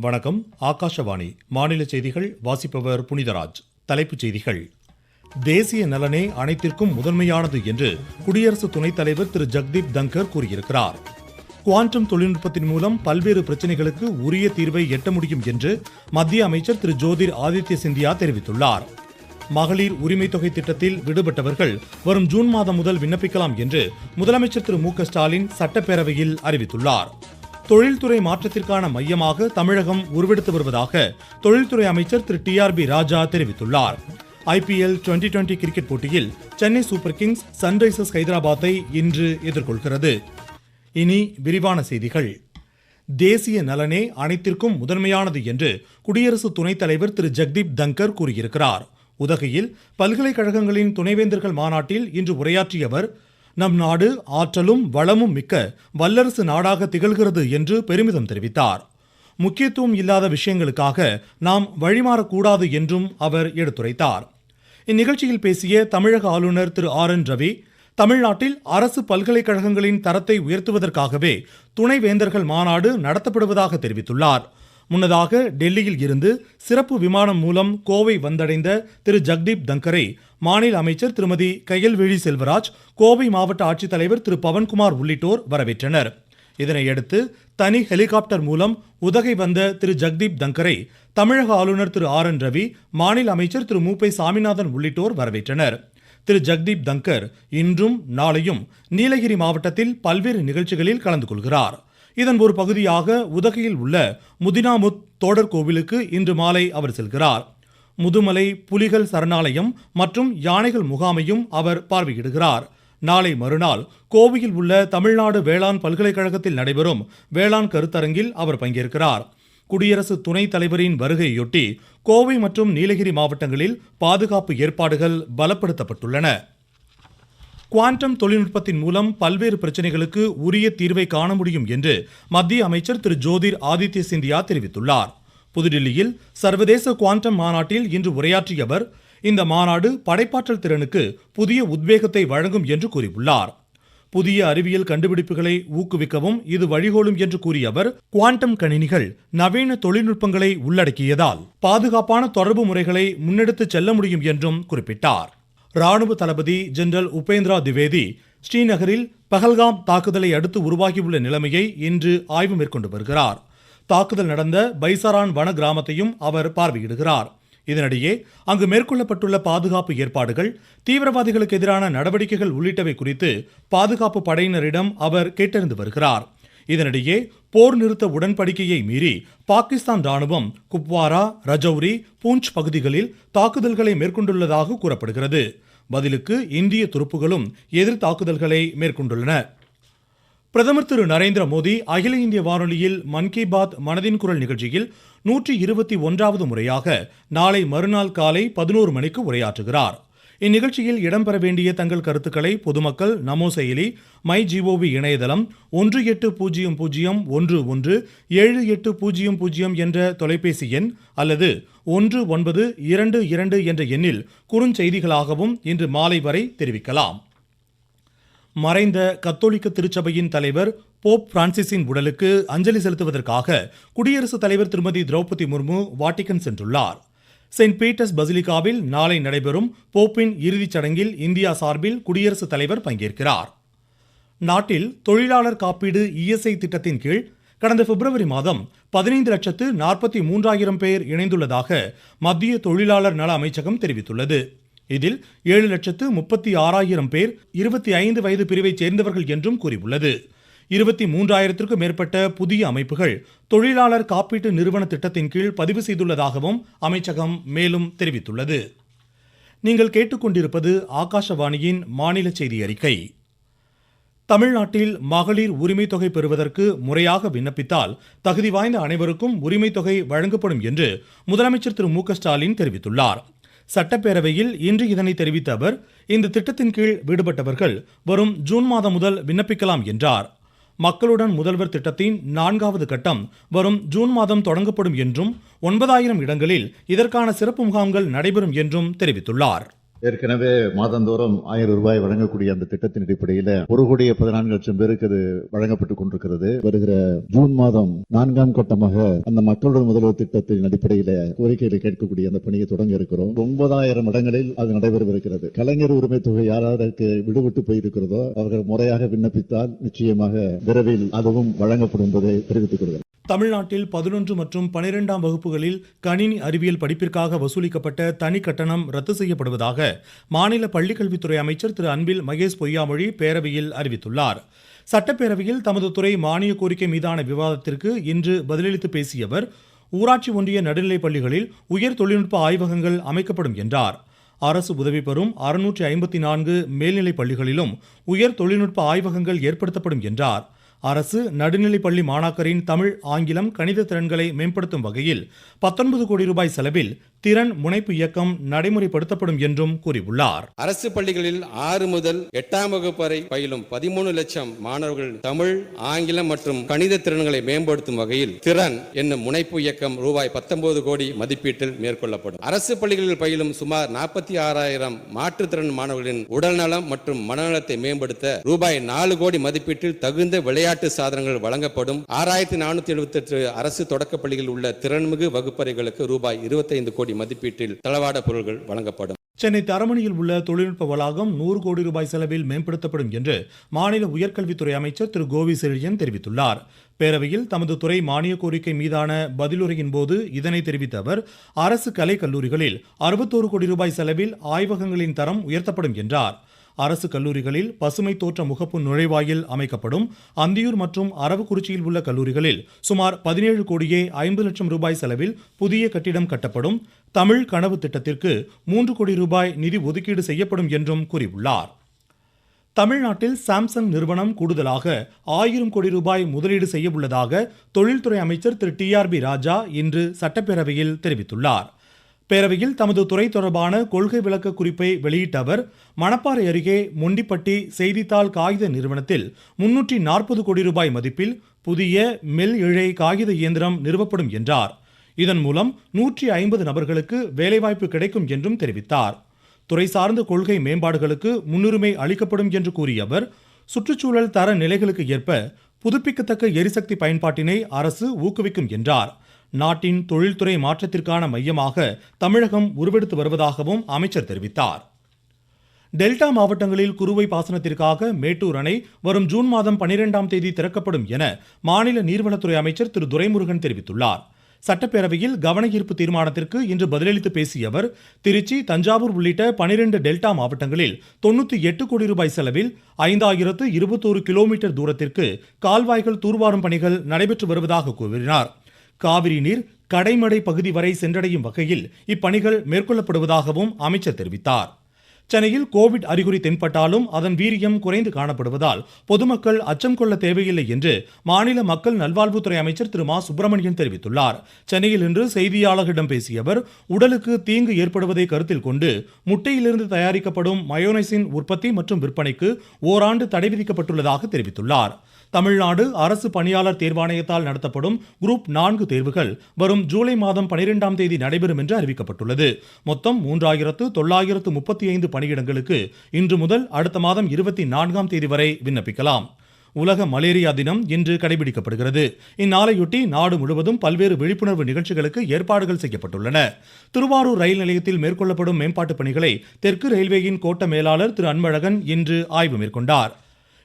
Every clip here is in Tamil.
வணக்கம். ஆகாஷவாணி. மாநில செய்திகள் வாசிப்பவர் புனிதராஜ். தலைப்புச் செய்திகள். தேசிய நலனே அனைத்திற்கும் முதன்மையானது என்று குடியரசு துணைத் தலைவர் திரு. ஜக்தீப் தங்கர் கூறியிருக்கிறார். குவாண்டம் தொழில்நுட்பத்தின் மூலம் பல்வேறு பிரச்சனைகளுக்கு உரிய தீர்வை எட்ட முடியும் என்று மத்திய அமைச்சர் திரு. ஜோதிர் ஆதித்ய சிந்தியா தெரிவித்துள்ளார். மகளிர் உரிமை தொகை திட்டத்தில் விடுபட்டவர்கள் வரும் ஜூன் மாதம் முதல் விண்ணப்பிக்கலாம் என்று முதலமைச்சர் திரு. மு. க. ஸ்டாலின் சட்டப்பேரவையில் அறிவித்துள்ளார். தொழில்துறை மாற்றத்திற்கான மையமாக தமிழகம் உருவெடுத்து வருவதாக தொழில்துறை அமைச்சர் திரு டி ஆர் பி ராஜா தெரிவித்துள்ளார். ஐபிஎல் டுவெண்டி டுவெண்டி கிரிக்கெட் போட்டியில் சென்னை சூப்பர் கிங்ஸ் சன்ரைசர்ஸ் ஹைதராபாத்தை இன்று எதிர்கொள்கிறது. இனி விரிவான செய்திகள். தேசிய நலனே அனைத்திற்கும் முதன்மையானது என்று குடியரசு துணைத் தலைவர் திரு ஜெக்தீப் தங்கர் கூறியிருக்கிறார். உதகையில் பல்கலைக்கழகங்களின் துணைவேந்தர்கள் மாநாட்டில் இன்று உரையாற்றிய அவர் நம் நாடு ஆற்றலும் வளமும் மிக்க வல்லரசு நாடாக திகழ்கிறது என்று பெருமிதம் தெரிவித்தார். முக்கியத்துவம் இல்லாத விஷயங்களுக்காக நாம் வழிமாறக்கூடாது என்றும் அவர் எடுத்துரைத்தார். இந்நிகழ்ச்சியில் பேசிய தமிழக ஆளுநர் திரு ஆர் என் ரவி தமிழ்நாட்டில் அரசு பல்கலைக்கழகங்களின் தரத்தை உயர்த்துவதற்காகவே துணைவேந்தர்கள் மாநாடு நடத்தப்படுவதாக தெரிவித்துள்ளார். முன்னதாக டெல்லியில் இருந்து சிறப்பு விமானம் மூலம் கோவை வந்தடைந்த திரு ஜக்தீப் தங்கரை மாநில அமைச்சர் திருமதி கையல்விழி செல்வராஜ் கோவை மாவட்ட ஆட்சித்தலைவர் திரு. பவன்குமார் உள்ளிட்டோர் வரவேற்றனர். இதனையடுத்து தனி ஹெலிகாப்டர் மூலம் உதகை வந்த திரு. ஜக்தீப் தங்கரை தமிழக ஆளுநர் திரு. ஆர். என். ரவி மாநில அமைச்சர் திரு. மூப்பை சாமிநாதன் உள்ளிட்டோர் வரவேற்றனர். திரு. ஜக்தீப் தங்கர் இன்றும் நாளையும் நீலகிரி மாவட்டத்தில் பல்வேறு நிகழ்ச்சிகளில் கலந்து கொள்கிறார். இதன் ஒரு பகுதியாக உதகையில் உள்ள முதினாமுத் தோடர் கோவிலுக்கு இன்று மாலை அவர் செல்கிறார். முதுமலை புலிகள் சரணாலயம் மற்றும் யானைகள் முகாமையும் அவர் பார்வையிடுகிறார். நாளை மறுநாள் கோவையில் உள்ள தமிழ்நாடு வேளாண் பல்கலைக்கழகத்தில் நடைபெறும் வேளாண் கருத்தரங்கில் அவர் பங்கேற்கிறார். குடியரசு துணைத் தலைவரின் வருகையொட்டி கோவை மற்றும் நீலகிரி மாவட்டங்களில் பாதுகாப்பு ஏற்பாடுகள் பலப்படுத்தப்பட்டுள்ளன. குவாண்டம் தொழில்நுட்பத்தின் மூலம் பல்வேறு பிரச்சினைகளுக்கு உரிய தீர்வை காண முடியும் என்று மத்திய அமைச்சர் திரு ஜோதிர் ஆதித்ய சிந்தியா தெரிவித்துள்ளார். புதுடில்லியில் சர்வதேச குவாண்டம் மாநாட்டில் இன்று உரையாற்றிய அவர் இந்த மாநாடு படைப்பாற்றல் திறனுக்கு புதிய உத்வேகத்தை வழங்கும் என்று கூறியுள்ளார். புதிய அறிவியல் கண்டுபிடிப்புகளை ஊக்குவிக்கவும் இது வழிகோலும் என்று கூறிய அவர் குவாண்டம் கணினிகள் நவீன தொழில்நுட்பங்களை உள்ளடக்கியதால் பாதுகாப்பான தொடர்பு முறைகளை முன்னெடுத்துச் செல்ல முடியும் என்றும் குறிப்பிட்டார். ராணுவ தளபதி ஜெனரல் உபேந்திரா திவேதி ஸ்ரீநகரில் பஹல்காம் தாக்குதலை அடுத்து உருவாகியுள்ள நிலைமையை இன்று ஆய்வு மேற்கொண்டு வருகிறார். தாக்குதல் நடந்த பைசாரான் வன கிராமத்தையும் அவர் பார்வையிடுகிறார். இதனிடையே அங்கு மேற்கொள்ளப்பட்டுள்ள பாதுகாப்பு ஏற்பாடுகள் தீவிரவாதிகளுக்கு எதிரான நடவடிக்கைகள் உள்ளிட்டவை குறித்து பாதுகாப்பு படையினரிடம் அவர் கேட்டறிந்து வருகிறார். இதனிடையே போர் நிறுத்த உடன்படிக்கையை மீறி பாகிஸ்தான் ராணுவம் குப்வாரா ரஜௌரி பூஞ்ச் பகுதிகளில் தாக்குதல்களை மேற்கொண்டுள்ளதாக கூறப்படுகிறது. பதிலுக்கு இந்திய துருப்புகளும் எதிர் தாக்குதல்களை மேற்கொண்டுள்ளன. பிரதமர் திரு நரேந்திர மோடி அகில இந்திய வானொலியில் மன் கி பாத் மனதின் குரல் நிகழ்ச்சியில் நூற்றி இருபத்தி ஒன்றாவது முறையாக நாளை மறுநாள் காலை பதினோரு மணிக்கு உரையாற்றுகிறார். இந்நிகழ்ச்சியில் இடம்பெற வேண்டிய தங்கள் கருத்துக்களை பொதுமக்கள் நமோ செயலி மை ஜிஓவி இணையதளம் ஒன்று எட்டு பூஜ்ஜியம் பூஜ்ஜியம் ஒன்று ஒன்று ஏழு எட்டு பூஜ்ஜியம் பூஜ்ஜியம் என்ற தொலைபேசி எண் அல்லது ஒன்று ஒன்பது இரண்டு இரண்டு என்ற எண்ணில் குறுஞ்செய்திகளாகவும் இன்று மாலை வரை தெரிவிக்கலாம். மறைந்த கத்தோலிக்க திருச்சபையின் தலைவர் போப் பிரான்சிஸின் உடலுக்கு அஞ்சலி செலுத்துவதற்காக குடியரசுத் தலைவர் திருமதி திரௌபதி முர்மு வாட்டிகன் சென்றுள்ளார். செயின்ட் பீட்டர்ஸ் பசிலிகாவில் நாளை நடைபெறும் போப்பின் இறுதிச் சடங்கில் இந்தியா சார்பில் குடியரசுத் தலைவர் பங்கேற்கிறார். நாட்டில் தொழிலாளர் காப்பீடு இஎஸ்ஐ திட்டத்தின் கீழ் கடந்த பிப்ரவரி மாதம் பதினைந்து லட்சத்து நாற்பத்தி மூன்றாயிரம் பேர் இணைந்துள்ளதாக மத்திய தொழிலாளர் நல அமைச்சகம் தெரிவித்துள்ளது. இதில் ஏழு லட்சத்து முப்பத்தி ஆறாயிரம் பேர் இருபத்தி ஐந்து வயது பிரிவைச் சேர்ந்தவர்கள் என்றும் கூறியுள்ளது. இருபத்தி மூன்றாயிரத்திற்கும் மேற்பட்ட புதிய அமைப்புகள் தொழிலாளர் காப்பீட்டு நிறுவன திட்டத்தின் கீழ் பதிவு செய்துள்ளதாகவும் அமைச்சகம் மேலும் தெரிவித்துள்ளது. நீங்கள் கேட்டுக்கொண்டிருப்பது ஆகாஷவாணியின் மாநில செய்தி அறிக்கை தமிழ்நாட்டில் மகளிர் உரிமைத் தொகை பெறுவதற்கு முறையாக விண்ணப்பித்தால் தகுதி வாய்ந்த அனைவருக்கும் உரிமைத் தொகை வழங்கப்படும் என்று முதலமைச்சர் திரு மு க ஸ்டாலின் தெரிவித்துள்ளார். சட்டப்பேரவையில் இன்று இதனை தெரிவித்த அவர் இந்த திட்டத்தின் கீழ் விடுபட்டவர்கள் வரும் ஜூன் மாதம் முதல் விண்ணப்பிக்கலாம் என்றார். மக்களுடன் முதல்வர் திட்டத்தின் நான்காவது கட்டம் வரும் ஜூன் மாதம் தொடங்கப்படும் என்றும் ஒன்பதாயிரம் இடங்களில் இதற்கான சிறப்பு முகாம்கள் நடைபெறும் என்றும் தெரிவித்துள்ளார். ஏற்கனவே மாதந்தோறும் ஆயிரம் ரூபாய் வழங்கக்கூடிய அந்த திட்டத்தின் அடிப்படையில் ஒரு கோடியே பதினான்கு லட்சம் பேருக்கு அது வழங்கப்பட்டுக் கொண்டிருக்கிறது. வருகிற ஜூன் மாதம் நான்காம் கட்டமாக அந்த மக்களுடன் முதல்வர் திட்டத்தின் அடிப்படையில் கோரிக்கைகளை கேட்கக்கூடிய அந்த பணியை தொடங்க இருக்கிறோம். ஒன்பதாயிரம் இடங்களில் அது நடைபெறவிருக்கிறது. கலைஞர் உரிமை தொகை யாராருக்கு விடுவிட்டு போயிருக்கிறதோ அவர்கள் முறையாக விண்ணப்பித்தால் நிச்சயமாக விரைவில் அதுவும் வழங்கப்படும் என்பதை தெரிவித்துக் கொள்கிறேன். தமிழ்நாட்டில் பதினொன்று மற்றும் பனிரெண்டாம் வகுப்புகளில் கணினி அறிவியல் படிப்பிற்காக வசூலிக்கப்பட்ட தனி கட்டணம் ரத்து செய்யப்படுவதாக மாநில பள்ளிக்கல்வித்துறை அமைச்சர் திரு அன்பில் மகேஷ் பொய்யாமொழி பேரவையில் அறிவித்துள்ளார். சட்டப்பேரவையில் தமது துறை மானிய கோரிக்கை மீதான விவாதத்திற்கு இன்று பதிலளித்து பேசிய அவர் ஊராட்சி ஒன்றிய நடுநிலைப் பள்ளிகளில் உயர் தொழில்நுட்ப ஆய்வகங்கள் அமைக்கப்படும் என்றார். அரசு உதவி பெறும் அறுநூற்றி ஐம்பத்தி நான்கு மேல்நிலைப் பள்ளிகளிலும் உயர் தொழில்நுட்ப ஆய்வகங்கள் ஏற்படுத்தப்படும் என்றார். அரசு நடுநிலைப் பள்ளி மாணாக்கரின் தமிழ் ஆங்கிலம் கணித திறன்களை மேம்படுத்தும் வகையில் பத்தொன்பது கோடி ரூபாய் செலவில் திறன் முனைப்பு இயக்கம் நடைமுறைப்படுத்தப்படும் என்றும் கூறியுள்ளார். அரசு பள்ளிகளில் ஆறு முதல் எட்டாம் வகுப்பு வரை பயிலும் பதிமூணு லட்சம் மாணவர்கள் தமிழ் ஆங்கிலம் மற்றும் கணித திறன்களை மேம்படுத்தும் வகையில் திறன் என்னும் முனைப்பு இயக்கம் ரூபாய் பத்தொன்பது கோடி மதிப்பீட்டில் மேற்கொள்ளப்படும். அரசு பள்ளிகளில் பயிலும் சுமார் நாற்பத்தி ஆறாயிரம் மாற்றுத்திறன் மாணவர்களின் உடல்நலம் மற்றும் மனநலத்தை மேம்படுத்த ரூபாய் நாலு கோடி மதிப்பீட்டில் தகுந்த விளையாட்டு சாதனங்கள் வழங்கப்படும். ஆறாயிரத்தி நானூத்தி எழுபத்தி எட்டு அரசு தொடக்கப் பள்ளிகளில் உள்ள திறன்மிகு வகுப்பறைகளுக்கு ரூபாய் இருபத்தைந்து கோடி மதிப்பீட்டில் தளவாட பொருட்கள் வழங்கப்படும். சென்னை தரமணியில் உள்ள தொழில்நுட்ப வளாகம் நூறு கோடி ரூபாய் செலவில் மேம்படுத்தப்படும் என்று மாநில உயர்கல்வித்துறை அமைச்சர் திரு கோவி செழியன் தெரிவித்துள்ளார். பேரவையில் தமது துறை மானிய கோரிக்கை மீதான பதிலுரையின் போது இதனை தெரிவித்த அவர் அரசு கலைக் கல்லூரிகளில் அறுபத்தோரு கோடி ரூபாய் செலவில் ஆய்வகங்களின் தரம் உயர்த்தப்படும் என்றார். அரசு கல்லூரிகளில் பசுமை தோற்ற முகப்பு நுழைவாயில் அமைக்கப்படும். அந்தியூர் மற்றும் அரவக்குறிச்சியில் உள்ள கல்லூரிகளில் சுமார் பதினேழு கோடியே ஐம்பது லட்சம் ரூபாய் செலவில் புதிய கட்டிடம் கட்டப்படும். தமிழ் கனவு திட்டத்திற்கு மூன்று கோடி ரூபாய் நிதி ஒதுக்கீடு செய்யப்படும் என்றும் கூறியுள்ளார். தமிழ்நாட்டில் சாம்சங் நிறுவனம் கூடுதலாக ஆயிரம் கோடி ரூபாய் முதலீடு செய்ய உள்ளதாக தொழில்துறை அமைச்சர் திரு டி ஆர் பி ராஜா இன்று சட்டப்பேரவையில் தெரிவித்துள்ளார். பேரவையில் தமது துறை தொடர்பான கொள்கை விளக்க குறிப்பை வெளியிட்ட அவர் மணப்பாறை அருகே மொண்டிப்பட்டி செய்தித்தாள் காகித நிறுவனத்தில் முன்னூற்றி நாற்பது கோடி ரூபாய் மதிப்பில் புதிய மெல் இழை காகித இயந்திரம் நிறுவப்படும் என்றார். இதன் மூலம் நூற்றி ஐம்பது நபர்களுக்கு வேலைவாய்ப்பு கிடைக்கும் என்றும் தெரிவித்தார். துறை சார்ந்த கொள்கை மேம்பாடுகளுக்கு முன்னுரிமை அளிக்கப்படும் என்று கூறிய அவர் சுற்றுச்சூழல் தர நிலைகளுக்கு ஏற்ப புதுப்பிக்கத்தக்க எரிசக்தி பயன்பாட்டினை அரசு ஊக்குவிக்கும் என்றார். நாட்டின் தொழில்துறை மாற்றத்திற்கான மையமாக தமிழகம் உருவெடுத்து வருவதாகவும் அமைச்சர் தெரிவித்தார். டெல்டா மாவட்டங்களில் குறுவை பாசனத்திற்காக மேட்டூர் அணை வரும் ஜூன் மாதம் பனிரெண்டாம் தேதி திறக்கப்படும் என மாநில நீர்வளத்துறை அமைச்சர் திரு. துரைமுருகன் தெரிவித்துள்ளார். சட்டப்பேரவையில் கவனஈர்ப்பு தீர்மானத்திற்கு இன்று பதிலளித்து பேசிய அவர் திருச்சி தஞ்சாவூர் உள்ளிட்ட பனிரெண்டு டெல்டா மாவட்டங்களில் தொன்னூற்றி எட்டு கோடி ரூபாய் செலவில் ஐந்தாயிரத்து இருபத்தோரு கிலோமீட்டர் தூரத்திற்கு கால்வாய்கள் தூர்வாரும் பணிகள் நடைபெற்று வருவதாக கூறினார். காவிரி நீர் கடைமடை பகுதி வரை சென்றடையும் வகையில் இப்பணிகள் மேற்கொள்ளப்படுவதாகவும் அமைச்சர் தெரிவித்தார். சென்னையில் கோவிட் அறிகுறி தென்பட்டாலும் அதன் வீரியம் குறைந்து காணப்படுவதால் பொதுமக்கள் அச்சம் கொள்ள தேவையில்லை என்று மாநில மக்கள் நல்வாழ்வுத்துறை அமைச்சர் திரு மா. சுப்பிரமணியன் தெரிவித்துள்ளார். சென்னையில் இன்று செய்தியாளர்களிடம் பேசிய அவர் உடலுக்கு தீங்கு ஏற்படுவதை கருத்தில் கொண்டு முட்டையிலிருந்து தயாரிக்கப்படும் மயோனைசின் உற்பத்தி மற்றும் விற்பனைக்கு ஓராண்டு தடை விதிக்கப்பட்டுள்ளதாக தெரிவித்துள்ளார். தமிழ்நாடு அரசு பணியாளர் தேர்வாணையத்தால் நடத்தப்படும் குரூப் நான்கு தேர்வுகள் வரும் ஜூலை மாதம் பனிரெண்டாம் தேதி நடைபெறும் என்று அறிவிக்கப்பட்டுள்ளது. மொத்தம் மூன்றாயிரத்து தொள்ளாயிரத்து முப்பத்தி ஐந்து பணியிடங்களுக்கு இன்று முதல் அடுத்த மாதம் இருபத்தி நான்காம் தேதி வரை விண்ணப்பிக்கலாம். உலக மலேரியா தினம் இன்று கடைபிடிக்கப்படுகிறது. இந்நாளையொட்டி நாடு முழுவதும் பல்வேறு விழிப்புணர்வு நிகழ்ச்சிகளுக்கு ஏற்பாடுகள் செய்யப்பட்டுள்ளன. திருவாரூர் ரயில் நிலையத்தில் மேற்கொள்ளப்படும் மேம்பாட்டுப் பணிகளை தெற்கு ரயில்வேயின் கோட்ட மேலாளர் திரு அன்பழகன் இன்று ஆய்வு மேற்கொண்டார்.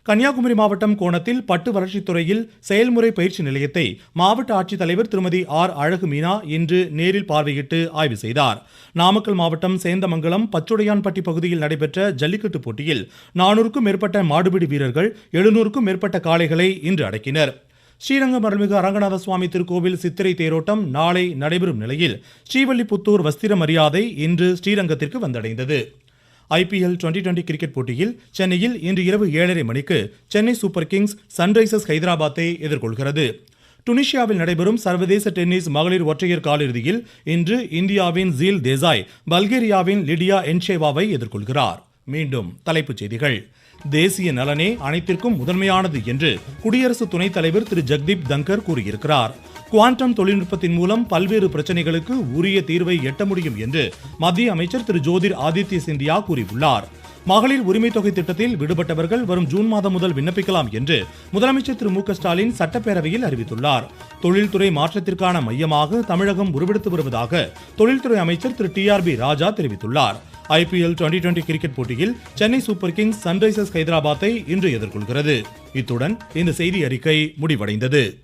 கன்னியாகுமரி மாவட்டம் கோணத்தில் பட்டு வளர்ச்சித்துறையில் செயல்முறை பயிற்சி நிலையத்தை மாவட்ட ஆட்சித்தலைவர் திருமதி ஆர். அழகு மீனா இன்று நேரில் பார்வையிட்டு ஆய்வு செய்தார். நாமக்கல் மாவட்டம் சேந்தமங்கலம் பச்சுடையான்பட்டி பகுதியில் நடைபெற்ற ஜல்லிக்கட்டு போட்டியில் நானூறுக்கும் மேற்பட்ட மாடுபிடி வீரர்கள் எழுநூறுக்கும் மேற்பட்ட காளைகளை இன்று அடக்கினர். ஸ்ரீரங்கம் அருள்மிகு அரங்கநாத சுவாமி திருக்கோவில் சித்திரை தேரோட்டம் நாளை நடைபெறும் நிலையில் ஸ்ரீவல்லிபுத்தூர் வஸ்திர மரியாதை இன்று ஸ்ரீரங்கத்திற்கு வந்தடைந்தது. ஐபிஎல் டுவெண்டி டுவெண்டி கிரிக்கெட் போட்டியில் சென்னையில் இன்று இரவு ஏழரை மணிக்கு சென்னை சூப்பர் கிங்ஸ் சன்ரைசர்ஸ் ஹைதராபாத்தை எதிர்கொள்கிறது. டுனிஷியாவில் நடைபெறும் சர்வதேச டென்னிஸ் மகளிர் ஒற்றையர் காலிறுதியில் இன்று இந்தியாவின் ஜீல் தேசாய் பல்கேரியாவின் லிடியா என்ஷேவாவை எதிர்கொள்கிறார். மீண்டும் தலைப்புச் செய்திகள். தேசிய நலனே அனைத்திற்கும் முதன்மையானது என்று குடியரசு துணைத் தலைவர் திரு ஜெக்தீப் தங்கர் கூறியிருக்கிறார். குவாண்டம் தொழில்நுட்பத்தின் மூலம் பல்வேறு பிரச்சனைகளுக்கு உரிய தீர்வை எட்ட முடியும் என்று மத்திய அமைச்சர் திரு ஜோதிர் ஆதித்ய சிந்தியா கூறியுள்ளார். மகளிர் உரிமை தொகை திட்டத்தில் விடுபட்டவர்கள் வரும் ஜூன் மாதம் முதல் விண்ணப்பிக்கலாம் என்று முதலமைச்சர் திரு மு க ஸ்டாலின் சட்டப்பேரவையில் அறிவித்துள்ளார். தொழில்துறை மாற்றத்திற்கான மையமாக தமிழகம் உருவெடுத்து வருவதாக தொழில்துறை அமைச்சர் திரு டி ஆர் பி ராஜா தெரிவித்துள்ளார். ஐபிஎல் டுவெண்டி டுவெண்டி கிரிக்கெட் போட்டியில் சென்னை சூப்பர் கிங்ஸ் சன்ரைசர்ஸ் ஹைதராபாத்தை இன்று எதிர்கொள்கிறது. இத்துடன் இந்த செய்தி அறிக்கை முடிவடைந்தது.